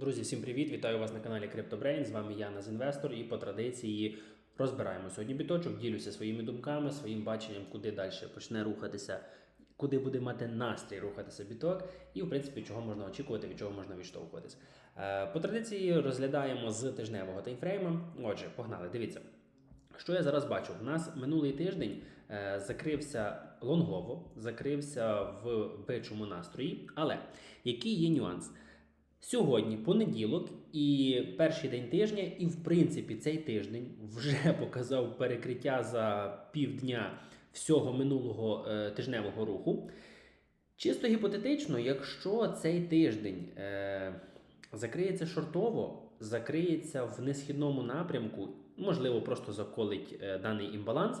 Друзі, всім привіт! Вітаю вас на каналі CryptoBrain. З вами я Назінвестор і по традиції розбираємо сьогодні біточок, ділюся своїми думками, своїм баченням, куди далі почне рухатися, куди буде мати настрій рухатися біток, і в принципі чого можна очікувати, від чого можна відштовхуватися. Е, По традиції розглядаємо з тижневого таймфрейму. Отже, погнали, дивіться. Що я зараз бачу? У нас минулий тиждень е, закрився лонгово, закрився в бичому настрої. Але який є нюанс? Сьогодні понеділок і перший день тижня, і в принципі цей тиждень вже показав перекриття за півдня всього минулого е, тижневого руху. Чисто гіпотетично, якщо цей тиждень е, закриється шортово, закриється в несхідному напрямку, можливо, просто заколить е, даний імбаланс,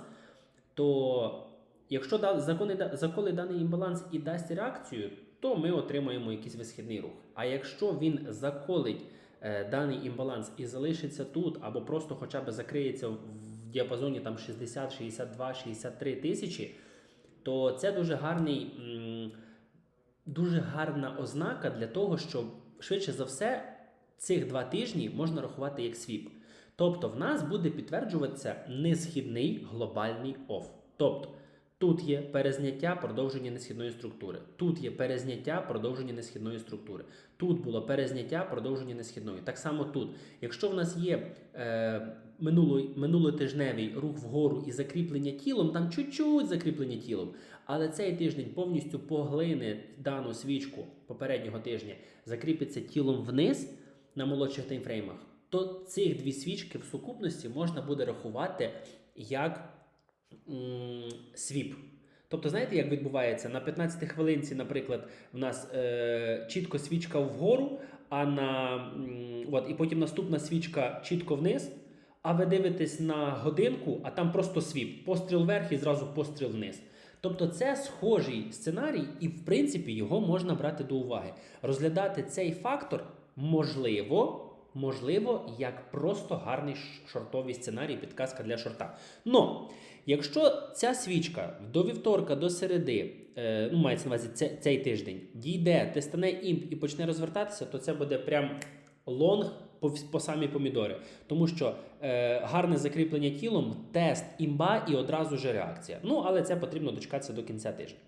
то якщо закони, заколить даний імбаланс і дасть реакцію, то ми отримаємо якийсь висхідний рух. А якщо він заколить е, даний імбаланс і залишиться тут, або просто хоча б закриється в діапазоні там 60, 62, 63 тисячі, то це дуже гарний, м, дуже гарна ознака для того, щоб швидше за все цих два тижні можна рахувати як свіп. Тобто в нас буде підтверджуватися несхідний глобальний оф. Тобто тут є перезняття продовження несхідної структури, тут є перезняття продовження несхідної структури, тут було перезняття продовження несхідної. Так само тут. Якщо в нас є е, минуло, минулотижневий рух вгору і закріплення тілом, там чуть-чуть закріплення тілом, але цей тиждень повністю поглине дану свічку попереднього тижня, закріпиться тілом вниз на молодших таймфреймах, то цих дві свічки в сукупності можна буде рахувати як свіп. Тобто, знаєте, як відбувається? На 15 хвилинці, наприклад, в нас е, чітко свічка вгору, а на м, от, і потім наступна свічка чітко вниз. А ви дивитесь на годинку, а там просто свіп, постріл вверх і зразу постріл вниз. Тобто це схожий сценарій, і в принципі його можна брати до уваги. Розглядати цей фактор можливо, можливо, як просто гарний шортовий сценарій, підказка для шорта. Но якщо ця свічка до вівторка, до середи, е, ну мається на увазі це- цей тиждень, дійде, тестане імп і почне розвертатися, то це буде прям лонг по, по самі помідори. Тому що е, гарне закріплення тілом, тест імба і одразу же реакція. Ну, але це потрібно дочекатися до кінця тижня.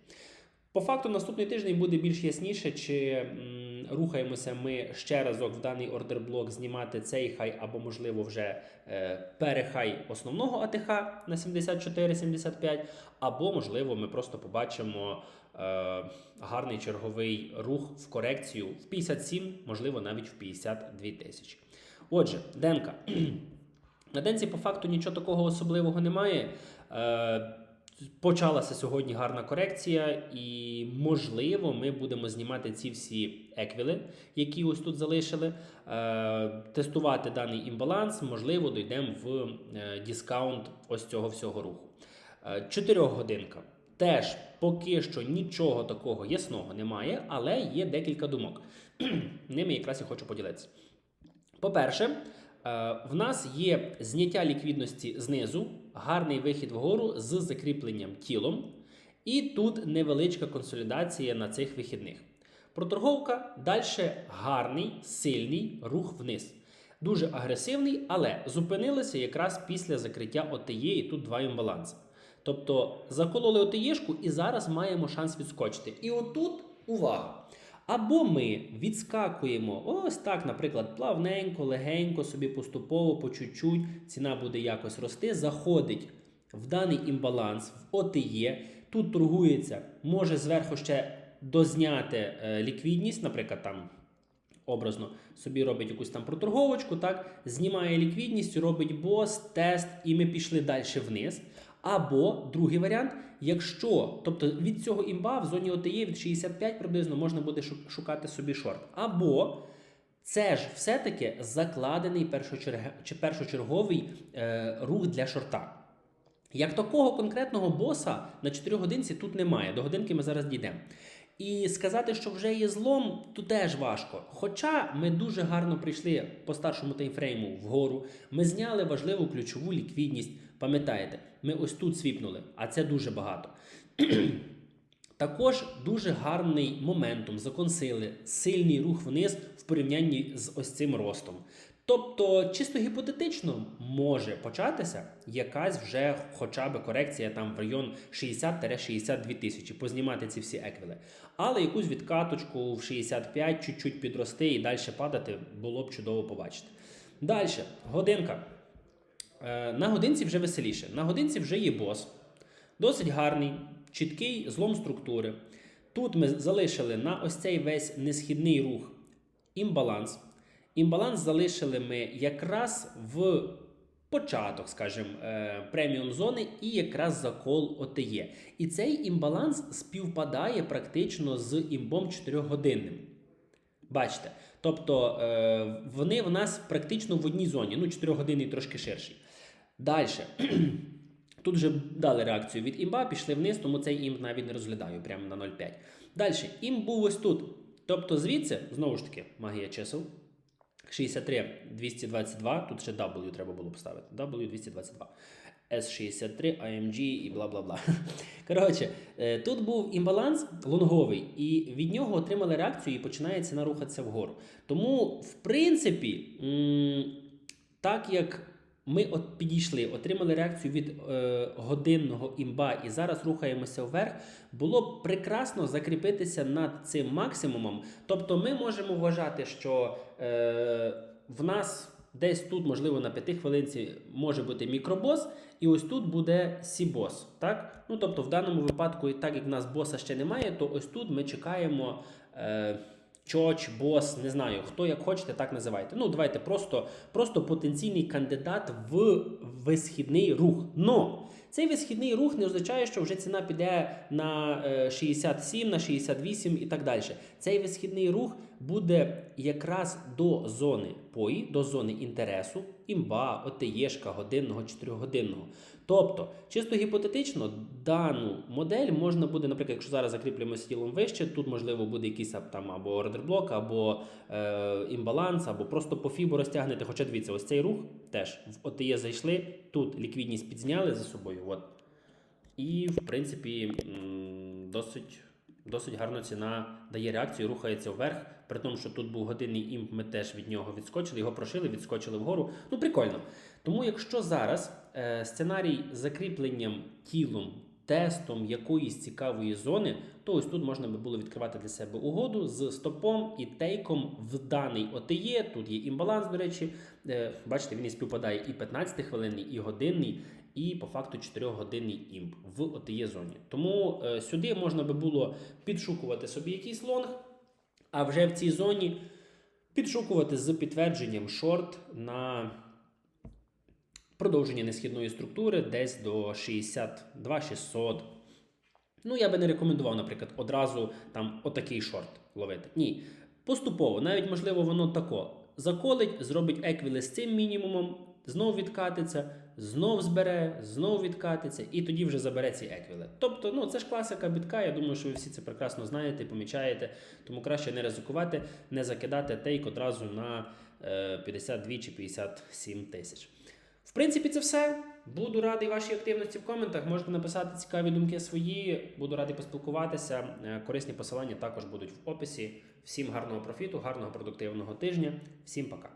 По факту, наступний тиждень буде більш ясніше, чи рухаємося ми ще разок в даний ордерблок знімати цей хай, або, можливо, вже е, перехай основного АТХ на 74-75, або, можливо, ми просто побачимо е, гарний черговий рух в корекцію в 57, можливо, навіть в 52 тисячі. Отже, Денка. На денці по факту нічого такого особливого немає. Почалася сьогодні гарна корекція, і можливо, ми будемо знімати ці всі еквіли, які ось тут залишили, е, тестувати даний імбаланс. Можливо, дійдемо в е, дискаунт ось цього всього руху. Е, Чотирьохгодинка. Теж поки що нічого такого ясного немає, але є декілька думок. Ними якраз і хочу поділитися. По-перше, в нас є зняття ліквідності знизу, гарний вихід вгору з закріпленням тілом, і тут невеличка консолідація на цих вихідних. Проторговка далі гарний, сильний рух вниз. Дуже агресивний, але зупинилися якраз після закриття ОТЄ, і тут два імбаланси. Тобто закололи ОТЄшку і зараз маємо шанс відскочити. І отут увага! Або ми відскакуємо. Ось так, наприклад, плавненько, легенько, собі поступово, по чуть-чуть, ціна буде якось рости, заходить в даний імбаланс, в ОТЄ, тут торгується, може зверху ще дозняти е, ліквідність, наприклад, там образно собі робить якусь там проторговочку, так, знімає ліквідність, робить бос, тест, і ми пішли далі вниз. Або другий варіант, якщо, тобто від цього імба в зоні ОТЄ від 65 приблизно можна буде шукати собі шорт. Або це ж все-таки закладений першочерговий е, рух для шорта. Як такого конкретного боса на 4 годинці тут немає. До годинки ми зараз дійдемо. І сказати, що вже є злом, то теж важко. Хоча ми дуже гарно прийшли по старшому таймфрейму вгору, ми зняли важливу ключову ліквідність. Пам'ятаєте, ми ось тут свіпнули, а це дуже багато. Також дуже гарний моментом законсили сильний рух вниз в порівнянні з ось цим ростом. Тобто, чисто гіпотетично може початися якась вже хоча б корекція там в район 60-62 тисячі, познімати ці всі еквіли. Але якусь відкаточку в 65 чуть-чуть підрости і далі падати було б чудово побачити. Далі, годинка. Е, На годинці вже веселіше. На годинці вже є бос. Досить гарний, чіткий злом структури. Тут ми залишили на ось цей весь несхідний рух імбаланс. Імбаланс залишили ми якраз в початок, скажімо, преміум зони і якраз закол ОТЄ. І цей імбаланс співпадає практично з імбом 4-годинним. Бачите? Тобто е, вони в нас практично в одній зоні, ну 4 години трошки ширші. Далі. Тут вже дали реакцію від імба, пішли вниз, тому цей імб навіть не розглядаю прямо на 0,5. Далі, імб був ось тут. Тобто звідси, знову ж таки, магія чисел. 63, 222, тут ще W треба було поставити. W 222. S63, AMG і бла бла бла. Коротше, е, тут був імбаланс лонговий, і від нього отримали реакцію і починає ціна рухатися вгору. Тому, в принципі, так як ми от підійшли, отримали реакцію від е, годинного імба і зараз рухаємося вверх, було б прекрасно закріпитися над цим максимумом. Тобто ми можемо вважати, що е, в нас десь тут, можливо, на п'яти хвилинці може бути мікробос, і ось тут буде сібос. Так? Ну, тобто, в даному випадку, і так як в нас боса ще немає, то ось тут ми чекаємо. Е, Чоч, бос, не знаю, хто як хочете, так називайте. Ну, давайте просто, просто потенційний кандидат в висхідний рух. Но цей висхідний рух не означає, що вже ціна піде на е, 67, на 68 і так далі. Цей висхідний рух буде якраз до зони пої, до зони інтересу, імба, ОТЄшка, годинного, 4-годинного. Тобто, чисто гіпотетично, дану модель можна буде, наприклад, якщо зараз закріплюємо тілом вище, тут можливо буде якийсь там або ордерблок, або е, імбаланс, або просто по фібу розтягнете. Хоча дивіться, ось цей рух теж в ОТЄ зайшли, тут ліквідність підзняли за собою. От. І, в принципі, досить. Досить гарна ціна дає реакцію, рухається вверх. При тому, що тут був годинний імп, ми теж від нього відскочили, його прошили, відскочили вгору. Ну, прикольно. Тому, якщо зараз сценарій з закріпленням тілом, тестом якоїсь цікавої зони, то ось тут можна би було відкривати для себе угоду з стопом і тейком в даний ОТЄ. Тут є імбаланс, до речі. Е, бачите, він і співпадає і 15 хвилинний, і годинний. І по факту 4-годинний імп в ОТЄ зоні. Тому е, сюди можна би було підшукувати собі якийсь лонг, а вже в цій зоні підшукувати з підтвердженням шорт на продовження несхідної структури десь до 62 600. Ну, я би не рекомендував, наприклад, одразу там отакий шорт ловити. Ні. Поступово, навіть можливо, воно тако заколить, зробить еквіли з цим мінімумом, знов відкатиться, знов збере, знов відкатиться, і тоді вже забере ці еквіли. Тобто, ну це ж класика бітка. Я думаю, що ви всі це прекрасно знаєте, помічаєте. Тому краще не ризикувати, не закидати тейк одразу на е, 52 чи 57 тисяч. В принципі, це все. Буду радий вашій активності в коментах. Можете написати цікаві думки свої. Буду радий поспілкуватися. Е, Корисні посилання також будуть в описі. Всім гарного профіту, гарного продуктивного тижня. Всім пока.